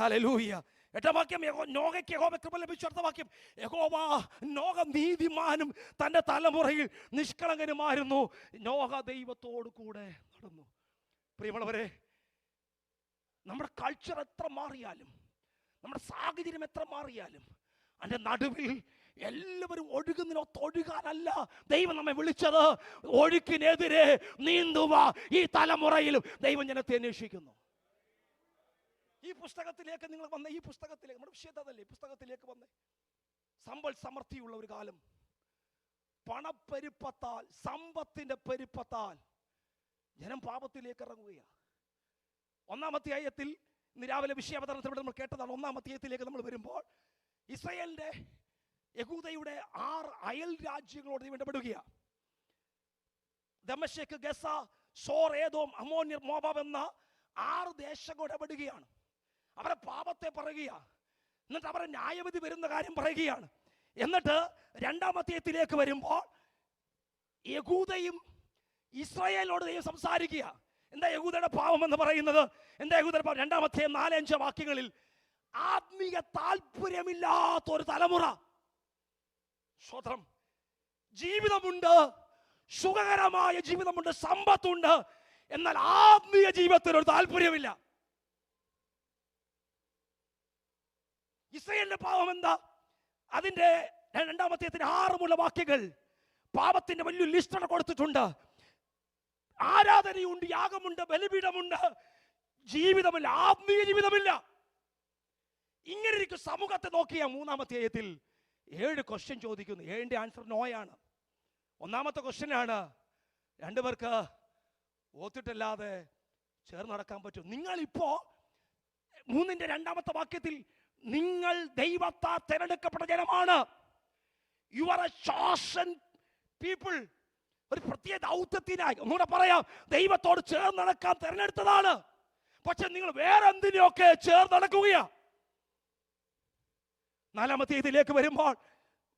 Hallelujah എട്ടാം വാക്യം യഹോ നോഹയ്ക്ക് യഹോവ കൃപ ലഭിച്ചു. അടുത്ത വാക്യം യഹോവ നോക നീതിമാനും തന്റെ തലമുറയിൽ നിഷ്കളങ്കനുമായിരുന്നു നോഹ ദൈവത്തോടു കൂടെ നടന്നു. പ്രിയമുള്ളവരെ നമ്മുടെ കൾച്ചർ എത്ര മാറിയാലും നമ്മുടെ സാഹചര്യം എത്ര മാറിയാലും അതിന്റെ നടുവിൽ എല്ലാവരും ഒഴുകുന്നതിനൊത്ത് ഒഴുകാനല്ല ദൈവം നമ്മെ വിളിച്ചത്. ഒഴുക്കിനെതിരെ നീന്തുക ഈ തലമുറയിലും ദൈവം ജനത്തെ അന്വേഷിക്കുന്നു. ഈ പുസ്തകത്തിലേക്ക് നിങ്ങൾ വന്ന ഈ പുസ്തകത്തിലേക്ക് നമ്മുടെ വിഷയത്തതല്ലേ ഈ പുസ്തകത്തിലേക്ക് വന്നേ. സമ്പൽ സമൃദ്ധിയുള്ള ഒരു കാലം. പണപ്പെരുപ്പത്താൽ സമ്പത്തിന്റെ പെരുപ്പത്താൽ ജനം പാപത്തിലേക്ക് ഇറങ്ങുകയാണ്. ഒന്നാമത്തെ അധ്യായത്തിൽ രാവിലെ വിഷയാവതരണത്തിലൂടെ നമ്മൾ കേട്ടതാണ്. ഒന്നാമത്തെ അധ്യായത്തിലേക്ക് നമ്മൾ വരുമ്പോൾ ഇസ്രയേലിന്റെ യഹൂദയുടെ ആറ് അയൽ രാജ്യങ്ങളോട് വേണ്ടപ്പെടുകയാണ് ദമശേഖ് ഗസ സോർ ഏതോം അമോന്യർ മോബാബ് എന്ന ആറ് ദേശങ്ങൾ ഇടപെടുകയാണ്. അവരെ പാപത്തെ പറയുകയാണ് എന്നിട്ട് അവരുടെ ന്യായവിധി വരുന്ന കാര്യം പറയുകയാണ്. എന്നിട്ട് രണ്ടാമത്തേത്തിലേക്ക് വരുമ്പോൾ യഹൂദയും ഇസ്രായേലിനോട് ദൈവം സംസാരിക്കുക എന്താ യഹൂദയുടെ പാപം എന്ന് പറയുന്നത്? എന്താ യഹൂദയുടെ പാവം രണ്ടാമത്തെ നാലഞ്ച് വാക്യങ്ങളിൽ ആത്മീയ താല്പര്യമില്ലാത്ത ഒരു തലമുറ. സ്വതന്ത്രം ജീവിതമുണ്ട് സുഖകരമായ ജീവിതമുണ്ട് സമ്പത്തുണ്ട്. എന്നാൽ ആത്മീയ ജീവിതത്തിൽ ഒരു താല്പര്യമില്ല ഇസ്രയേലിന്റെ പാപം എന്താ അതിന്റെ രണ്ടാമത്തെ ആറുമുള്ള വാക്യങ്ങൾ പാപത്തിന്റെ വലിയ ലിസ്റ്റ് കൊടുത്തിട്ടുണ്ട്. ആരാധനയുണ്ട് യാഗമുണ്ട് ബലിപീഠമുണ്ട് ജീവിതമില്ല ആത്മീയ ജീവിതമില്ല. ഇങ്ങനെ ഇരിക്കും സമൂഹത്തെ നോക്കിയ മൂന്നാമത്തെ ഏയത്തിൽ ഏഴ് ക്വസ്റ്റ്യൻ ചോദിക്കുന്നു. ഏഴിന്റെ ആൻസർ നോയാണ്. ഒന്നാമത്തെ ക്വസ്റ്റ്യൻ ആണ്. രണ്ടുപേർക്ക് ഓത്തിട്ടല്ലാതെ ചേർന്ന് നടക്കാൻ പറ്റും. നിങ്ങൾ ഇപ്പോ മൂന്നിന്റെ രണ്ടാമത്തെ വാക്യത്തിൽ നിങ്ങൾ ദൈവത്താ തിരഞ്ഞെടുക്കപ്പെട്ട ജനമാണ്. You are a chosen people ഒരു പ്രത്യേക ദൗത്യത്തിനായി. ഒന്നുകൂടെ പറയാം. ദൈവത്തോട് ചേർന്ന് നടക്കാൻ തിരഞ്ഞെടുത്തതാണ്. പക്ഷെ നിങ്ങൾ വേറെ എന്തിനെയൊക്കെ ചേർന്ന് നടക്കുകയാ? നാലാമത്തെ ഇതിലേക്ക് വരുമ്പോൾ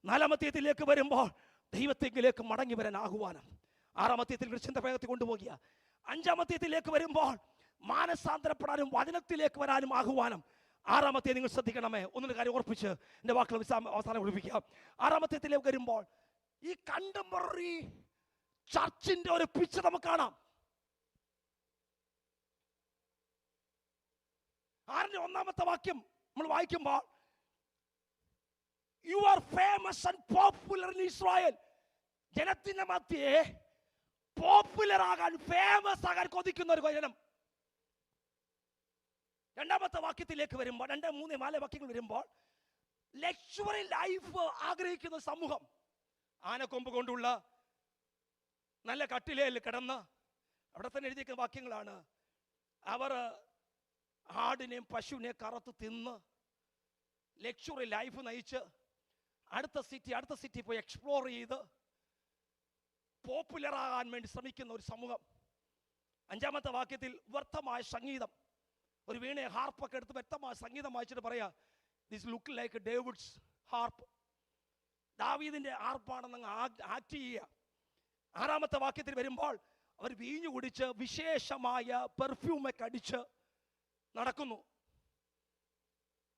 നാലാമത്തെ ഇതിലേക്ക് വരുമ്പോൾ ദൈവത്തെങ്കിലേക്ക് മടങ്ങി വരാൻ ആഹ്വാനം. ആറാമത്തെ ഇതിൽ ഭേദത്തിൽ കൊണ്ടുപോകുക അഞ്ചാമത്തെ ഇതിലേക്ക് വരുമ്പോൾ മാനസാന്തരപ്പെടാനും വചനത്തിലേക്ക് വരാനും ആഹ്വാനം. ആറാമത്തെ നിങ്ങൾ ശ്രദ്ധിക്കണമേ. ഒന്നിന്റെ കാര്യം ഉറപ്പിച്ച് എന്റെ വാക്കുകൾ അവസാനം കുറിപ്പിക്കാം ആറാമത്തെ വരുമ്പോൾ ഈ കണ്ടംപററി ചർച്ചിന്റെ ഒരു പിച്ച് നമുക്ക് കാണാം. ആറിന്റെ ഒന്നാമത്തെ വാക്യം നമ്മൾ വായിക്കുമ്പോൾ you are famous and popular in Israel ജനത്തിന്റെ മധ്യേ പോപ്പുലർ ആകാൻ ഫേമസ് ആകാൻ കൊതിക്കുന്ന ഒരു ജനം രണ്ടാമത്തെ വാക്യത്തിലേക്ക് വരുമ്പോൾ രണ്ട് മൂന്ന് നാല് വാക്യങ്ങൾ വരുമ്പോൾ ലക്ഷറി ലൈഫ് ആഗ്രഹിക്കുന്ന സമൂഹം ആനക്കൊമ്പ് കൊണ്ടുള്ള നല്ല കട്ടിലയിൽ കിടന്ന് അവിടെ തന്നെ എഴുതിയിരിക്കുന്ന വാക്യങ്ങളാണ്. അവർ ആടിനെയും പശുവിനെയും കറുത്ത് തിന്ന് ലക്ഷറി ലൈഫ് നയിച്ച് അടുത്ത സിറ്റി അടുത്ത സിറ്റി പോയി എക്സ്പ്ലോർ ചെയ്ത് പോപ്പുലർ ആകാൻ വേണ്ടി ശ്രമിക്കുന്ന ഒരു സമൂഹം. അഞ്ചാമത്തെ വാക്യത്തിൽ വ്യർത്ഥമായ സംഗീതം. ഒരു വീണയെ ഹാർപ്പൊക്കെ എടുത്ത് വ്യക്തമായ സംഗീതം വായിച്ചിട്ട് പറയാ this look like David's harp ദാവീദിന്റെ ഹാർപ്പാണെന്ന് ആക്ട് ചെയ്യുക. ആറാമത്തെ വാക്യത്തിൽ വരുമ്പോൾ അവർ വീഞ്ഞു കുടിച്ച് വിശേഷമായ പെർഫ്യൂമൊക്കെ അടിച്ച് നടക്കുന്നു.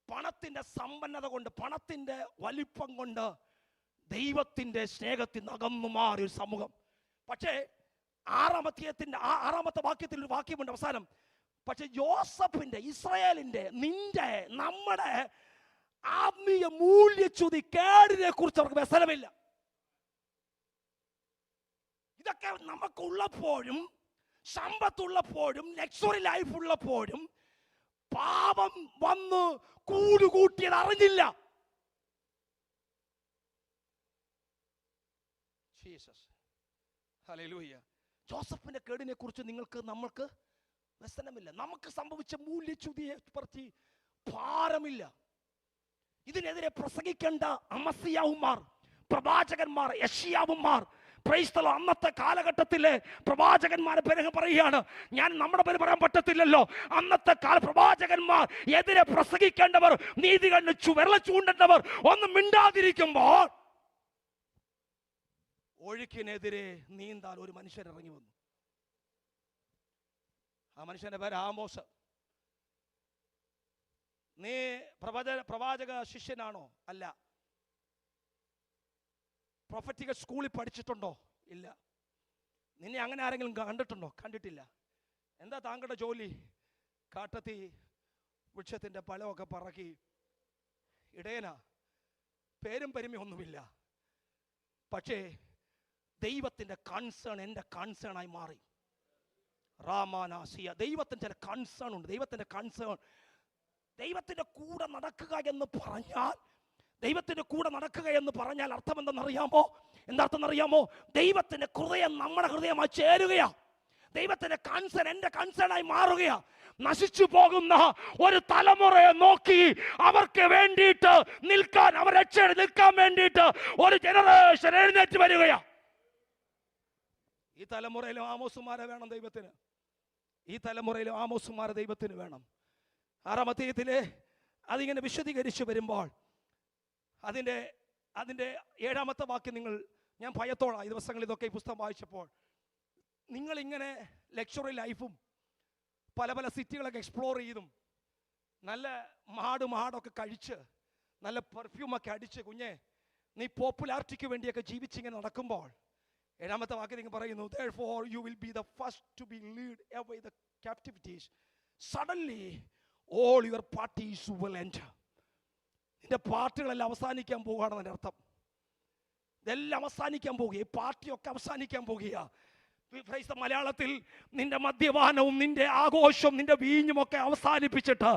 പണത്തിന്റെ സമ്പന്നത കൊണ്ട് പണത്തിന്റെ വലിപ്പം കൊണ്ട് ദൈവത്തിന്റെ സ്നേഹത്തിൽ അകന്നു മാറിയ ഒരു സമൂഹം. പക്ഷേ ആറാമത്തെ ആറാമത്തെ വാക്യത്തിൽ ഒരു വാക്യമുണ്ട് അവസാനം. പക്ഷെ ജോസഫിന്റെ ഇസ്രായേലിന്റെ നിന്റെ നമ്മുടെ ആത്മീയ മൂല്യച്യുതി കേടിനെ കുറിച്ച് അവർക്ക് വ്യസനമില്ല. ഇതൊക്കെ നമുക്കുള്ളപ്പോഴും സമ്പത്തുള്ളപ്പോഴും ലക്ഷറി ലൈഫ് ഉള്ളപ്പോഴും പാപം വന്ന് കൂടുകൂട്ടിയത് അറിഞ്ഞില്ല. ജീസസ് ജോസഫിന്റെ കേടിനെ കുറിച്ച് നിങ്ങൾക്ക് നമ്മൾക്ക് വ്യസനമില്ല. നമുക്ക് സംഭവിച്ച മൂല്യച്യുതിയെ പറ്റി ഭാരമില്ല. ഇതിനെതിരെ പ്രസംഗിക്കേണ്ട അമസിയാവുമാർ പ്രവാചകന്മാർ യഷിയാവുമാർ ക്രൈസ്തവ അന്നത്തെ കാലഘട്ടത്തിലെ പ്രവാചകന്മാരെ പേര് പറയുകയാണ് ഞാൻ നമ്മുടെ പേര് പറയാൻ പറ്റത്തില്ലല്ലോ. അന്നത്തെ കാല പ്രവാചകന്മാർ എതിരെ പ്രസംഗിക്കേണ്ടവർ നീതി കണ്ട് വിരള ചൂണ്ടേണ്ടവർ ഒന്നും മിണ്ടാതിരിക്കുമ്പോൾ ഒഴുക്കിനെതിരെ നീന്താൻ ഒരു മനുഷ്യൻ ഇറങ്ങി വന്നു. ആ മനുഷ്യന്റെ പേര് ആമോസ്. നീ പ്രവച പ്രവാചക ശിഷ്യനാണോ? അല്ല. പ്രൊഫറ്റിക സ്കൂളിൽ പഠിച്ചിട്ടുണ്ടോ? ഇല്ല. നിന്നെ അങ്ങനെ ആരെങ്കിലും കണ്ടിട്ടുണ്ടോ? കണ്ടിട്ടില്ല. എന്താ താങ്കളുടെ ജോലി? കാട്ടത്തി വൃക്ഷത്തിന്റെ പഴമൊക്കെ പറക്കി. ഇടയനാ. പേരും പെരുമയൊന്നുമില്ല പക്ഷേ ദൈവത്തിന്റെ കൺസേൺ എന്റെ കൺസേണായി മാറി. റാമാനാസിയ. ദൈവത്തിന് ചില കൺസേൺ ഉണ്ട്. ദൈവത്തിന്റെ കൺസേൺ ദൈവത്തിന്റെ കൂടെ നടക്കുക എന്ന് പറഞ്ഞാൽ ദൈവത്തിന്റെ കൂടെ നടക്കുക എന്ന് പറഞ്ഞാൽ അർത്ഥം എന്തെന്നറിയാമോ എന്താർത്ഥം എന്നറിയാമോ ദൈവത്തിന്റെ ഹൃദയം നമ്മുടെ ഹൃദയമായി ചേരുകയാണ് ദൈവത്തിന്റെ കൺസേൺ എന്റെ കൺസേണായി മാറുകയാണ് നശിച്ചു പോകുന്ന ഒരു തലമുറയെ നോക്കി അവർക്ക് വേണ്ടിയിട്ട് നിൽക്കാൻ അവർ രക്ഷയുടെ നിൽക്കാൻ വേണ്ടിയിട്ട് ഒരു ജനറേഷൻ എഴുന്നേറ്റ് വരികയാ. ഈ തലമുറയിലും ആമോസുമാരെ വേണം ദൈവത്തിന്. ഈ തലമുറയിൽ ആമോസുമാർ ദൈവത്തിന് വേണം. ആറാം അതിങ്ങനെ വിശദീകരിച്ചു വരുമ്പോൾ അതിന്റെ അതിന്റെ ഏഴാമത്തെ വാക്യം നിങ്ങൾ ഞാൻ ഭയത്തോളാം ഈ ദിവസങ്ങളിൽ ഇതൊക്കെ ഈ പുസ്തകം വായിച്ചപ്പോൾ. നിങ്ങളിങ്ങനെ ലക്ഷറി ലൈഫും പല പല സിറ്റികളൊക്കെ എക്സ്പ്ലോർ ചെയ്തും നല്ല മാട് മാടൊക്കെ കഴിച്ച് നല്ല പെർഫ്യൂമൊക്കെ അടിച്ച് കുഞ്ഞെ നീ പോപ്പുലാരിറ്റിക്ക് വേണ്ടിയൊക്കെ ജീവിച്ചിങ്ങനെ നടക്കുമ്പോൾ ഏഴാമത്തെ വാക്യം പറയുന്നു therefore you will be the first to be lead away the captivities suddenly all your parties will end നിന്റെ പാർട്ടികളെല്ലാം അവസാനിക്കാൻ പോവുകയാണ് അതിന്റെ അർത്ഥം ഇതെല്ലാം അവസാനിക്കാൻ പോകുക ഈ പാർട്ടിയൊക്കെ അവസാനിക്കാൻ പോകുക മലയാളത്തിൽ നിന്റെ മദ്യപാനവും നിന്റെ ആഘോഷവും നിന്റെ വീഞ്ഞും ഒക്കെ അവസാനിപ്പിച്ചിട്ട്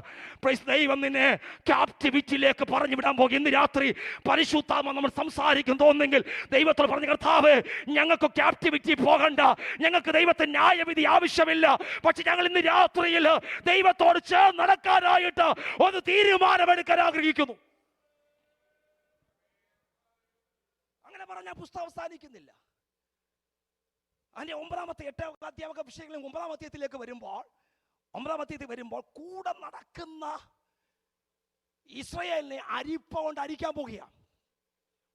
പ്രൈസ് ദൈവം നിന്നെ ക്യാപ്റ്റിവിറ്റിയിലേക്ക് പറഞ്ഞു വിടാൻ പോകും. ഇന്ന് രാത്രി പരിശുദ്ധാമ നമ്മൾ സംസാരിക്കും തോന്നുന്നെങ്കിൽ ദൈവത്തോട് പറഞ്ഞ കർത്താവ് ഞങ്ങൾക്ക് ക്യാപ്റ്റിവിറ്റി പോകണ്ട. ഞങ്ങൾക്ക് ദൈവത്തെ ന്യായവിധി ആവശ്യമില്ല. പക്ഷെ ഞങ്ങൾ ഇന്ന് രാത്രിയിൽ ദൈവത്തോട് ചേർന്ന് നടക്കാനായിട്ട് ഒരു തീരുമാനമെടുക്കാൻ ആഗ്രഹിക്കുന്നു. അങ്ങനെ പറഞ്ഞാൽ പുസ്തകം അവസാനിക്കുന്നില്ല. അതിന്റെ ഒമ്പതാമത്തെ എട്ടാം അധ്യാപക വിഷയങ്ങളും ഒമ്പതാം അധ്യായത്തിലേക്ക് വരുമ്പോൾ ഒമ്പതാം അധ്യായത്തിൽ വരുമ്പോൾ കൂടെ നടക്കുന്ന ഇസ്രയേലിനെ അരിപ്പ കൊണ്ട് അരിക്കാൻ പോകുകയാണ്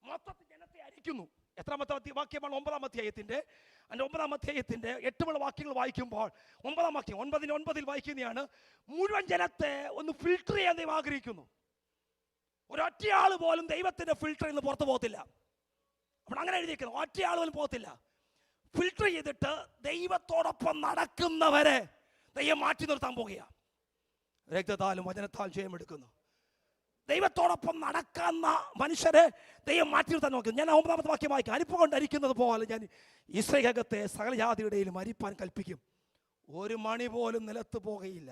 മൊത്തത്തിൽ ജനത്തെ അരിക്കുന്നു. എത്രാമത്തെ വാക്യമാണ് ഒമ്പതാം അധ്യായത്തിന്റെ. അതിന്റെ ഒമ്പതാം അധ്യായത്തിന്റെ എട്ടുമുള്ള വാക്യങ്ങൾ വായിക്കുമ്പോൾ ഒമ്പതാം വാക്യം ഒൻപതിന് ഒൻപതിൽ വായിക്കുന്നതാണ് മുഴുവൻ ജനത്തെ ഒന്ന് ഫിൽട്ടർ ചെയ്യാൻ ദൈവം ആഗ്രഹിക്കുന്നു. ഒരൊറ്റയാൾ പോലും ദൈവത്തിന്റെ ഫിൽട്ടറിൽ നിന്ന് പുറത്തു പോകത്തില്ല. അപ്പോൾ അങ്ങനെ എഴുതിയിരിക്കുന്നു ഒറ്റയാൾ പോലും പോകത്തില്ല. ഫിൽട്ടർ ചെയ്തിട്ട് ദൈവത്തോടൊപ്പം നടക്കുന്നവരെ ദൈവം മാറ്റി നിർത്താൻ പോകുക രക്തത്താലും വചനത്താലും ജയമെടുക്കുന്നു ദൈവത്തോടൊപ്പം നടക്കുന്ന മനുഷ്യരെ ദൈവം മാറ്റി നിർത്താൻ നോക്കുന്നു. ഞാൻ ഒമ്പതാമത്തെ വാക്യം വായിക്കാം. അരിപ്പ് കൊണ്ട് അരിക്കുന്നത് പോലെ ഞാൻ ഇസ്രേഖകത്തെ സകല ജാതിയുടെയിലും അരിപ്പാൻ കൽപ്പിക്കും. ഒരു മണി പോലും നിലത്ത് പോകുകയില്ല.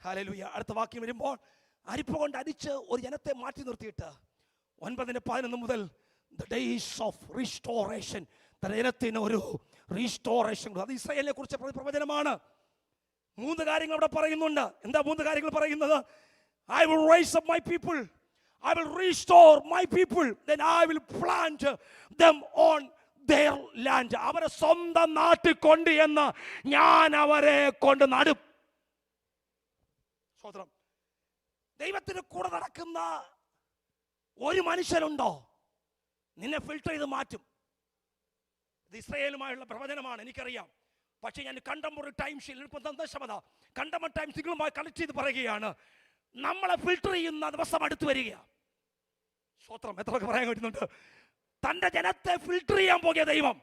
ഹല്ലേലൂയ. അടുത്ത വാക്യം വരുമ്പോൾ അരിപ്പ് കൊണ്ട് അരിച്ച് ഒരു ജനത്തെ മാറ്റി നിർത്തിയിട്ട് ഒൻപതിന് പതിനൊന്ന് മുതൽ ദ ഡേയ്സ് ഓഫ് റീസ്റ്റോറേഷൻ ജനത്തിന് ഒരു റീസ്റ്റോറേഷൻ അത് ഇസ്രയേലിനെ കുറിച്ച് പ്രവചനമാണ്. മൂന്ന് കാര്യങ്ങൾ അവിടെ പറയുന്നുണ്ട്. എന്താ മൂന്ന് കാര്യങ്ങൾ പറയുന്നത്? I will rise up my people I will restore my people then I will plant them on their land അവരെ സ്വന്തം നാട്ടിൽ കൊണ്ട് എന്ന് ഞാൻ അവരെ കൊണ്ട് നടും. സ്വതന്ത്രം ദൈവത്തിന് കൂടെ നടക്കുന്ന ഒരു മനുഷ്യനുണ്ടോ? നിന്നെ ഫിൽട്ടർ ചെയ്ത് മാറ്റും. ഇത് ഇസ്രയേലുമായുള്ള പ്രവചനമാണ് എനിക്കറിയാം. പക്ഷേ ഞാൻ കണ്ടംപററി ടൈംസിൽ സന്ദേശമത കണ്ടംപററി ടൈംസ് നിങ്ങളുമായി കണക്ട് ചെയ്ത് പറയുകയാണ് നമ്മളെ ഫിൽട്ടർ ചെയ്യുന്ന ദിവസം അടുത്ത് വരികയാണ് സ്വത്രം എത്ര പറയാൻ കഴിയുന്നുണ്ട് തന്റെ ജനത്തെ ഫിൽട്ടർ ചെയ്യാൻ പോകിയ ദൈവം.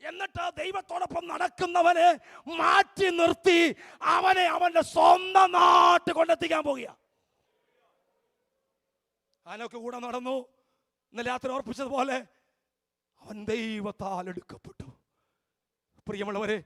എന്നിട്ട് ദൈവത്തോടൊപ്പം നടക്കുന്നവനെ മാറ്റി നിർത്തി അവനെ അവന്റെ സ്വന്തം നാട്ടിൽ കൊണ്ടെത്തിക്കാൻ പോകുക അതിനൊക്കെ കൂടെ നടന്നു. ഇന്നലെ രാത്രി ഓർപ്പിച്ചതുപോലെ അവൻ ദൈവത്താൽ എടുക്കപ്പെട്ടു. പ്രിയമുള്ളവരെ